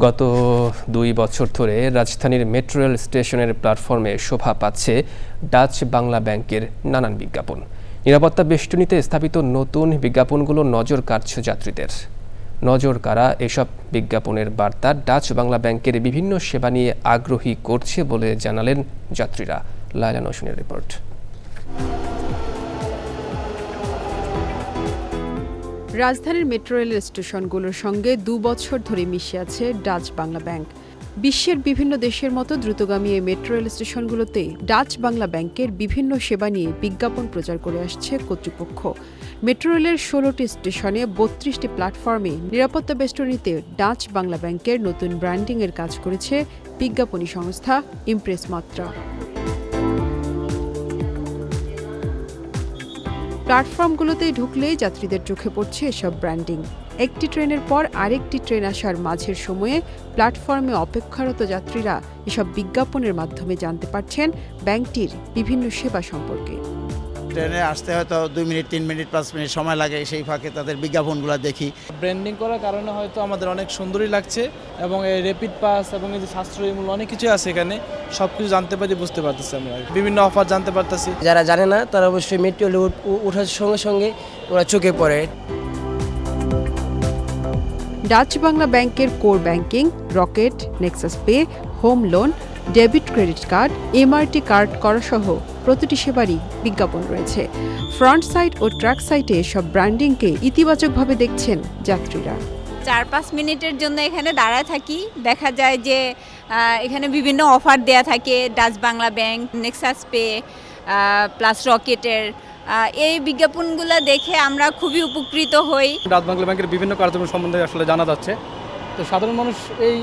গত দুই বছর ধরে রাজধানীর মেট্রো রেল স্টেশনের প্ল্যাটফর্মে শোভা পাচ্ছে ডাচ বাংলা ব্যাংকের নানান বিজ্ঞাপন। নিরাপত্তা বেষ্টনীতে স্থাপিত নতুন বিজ্ঞাপনগুলো নজর কাটছে যাত্রীদের। নজর কারা এসব বিজ্ঞাপনের বার্তা ডাচ বাংলা ব্যাংকের বিভিন্ন সেবা নিয়ে আগ্রহী করছে বলে জানালেন যাত্রীরা। লায়লা নসুনের রিপোর্ট। রাজধানীর মেট্রো রেল স্টেশনগুলোর সঙ্গে দু বছর ধরে মিশে আছে ডাচ বাংলা ব্যাংক। বিশ্বের বিভিন্ন দেশের মতো দ্রুতগামী এই মেট্রো রেল স্টেশনগুলোতে ডাচ বাংলা ব্যাংকের বিভিন্ন সেবা নিয়ে বিজ্ঞাপন প্রচার করে আসছে কর্তৃপক্ষ। মেট্রো রেলের ষোলোটি স্টেশনে বত্রিশটি প্ল্যাটফর্মে নিরাপত্তা বেষ্টনীতে ডাচ বাংলা ব্যাংকের নতুন ব্র্যান্ডিংয়ের কাজ করেছে বিজ্ঞাপনী সংস্থা ইমপ্রেস মাত্রা। প্ল্যাটফর্মগুলোতেই ঢুকলেই যাত্রীদের চোখে পড়ছে এসব ব্র্যান্ডিং। একটি ট্রেনের পর আরেকটি ট্রেন আসার মাঝের সময়ে প্ল্যাটফর্মে অপেক্ষারত যাত্রীরা এসব বিজ্ঞাপনের মাধ্যমে জানতে পারছেন ব্যাংকটির বিভিন্ন সেবা সম্পর্কে। ট্রেনে আসতে হয়তো দুই মিনিট তিন মিনিট পাঁচ মিনিট সময় লাগে সেই ফাঁকে তাদের বিজ্ঞাপনগুলো দেখি। ব্র্যান্ডিং করার কারণে হয়তো আমাদের অনেক সুন্দরই লাগছে এবং এই র্যাপিড পাস এবং এই যে সাশ্রয়ী মূল্য অনেক কিছু আছে এখানে। সব কিছু জানতে পারি বুঝতে পারতেছি আমরা। বিভিন্ন অফার জানতে পারতেছি। যারা জানে না তারা অবশ্যই মেট্রো ওঠার সঙ্গে সঙ্গে ওরা চোখে পড়ে। ডাচ বাংলা ব্যাংকের core banking Rocket Nexus Pay home loan debit credit card MRT card করা সহ প্রতিটি সেবারই বিজ্ঞাপন রয়েছে। ফ্রন্ট সাইড ও ট্র্যাক সাইটে সব ব্র্যান্ডিংকে ইতিবাচকভাবে দেখছেন যাত্রীরা। চার পাঁচ মিনিটের জন্য এখানে দাঁড়ায় থাকি। দেখা যায় যে এখানে বিভিন্ন অফার দেয়া থাকে। Dutch Bangla bank Nexus Pay plus রকেটের এই বিজ্ঞাপনগুলো দেখে আমরা খুবই উপকৃত হই। ডাচ বাংলা ব্যাংকের বিভিন্ন কার্যক্রম সম্বন্ধে আসলে জানা যাচ্ছে। তো সাধারণ মানুষ এই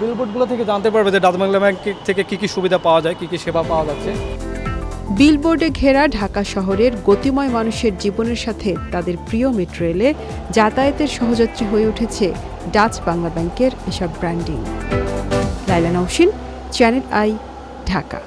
বিলবোর্ডগুলো থেকে জানতে পারবে যে ডাচ বাংলা ব্যাংক থেকে কি কি সুবিধা পাওয়া যায় কি কি সেবা পাওয়া যাচ্ছে। বিলবোর্ডে ঘেরা ঢাকা শহরের গতিময় মানুষের জীবনের সাথে তাদের প্রিয় মেট্রো রেলে যাতায়াতের সহযাত্রী হয়ে উঠেছে ডাচ বাংলা ব্যাংকের এসব branding. Laila Nousin channel I, Dhaka.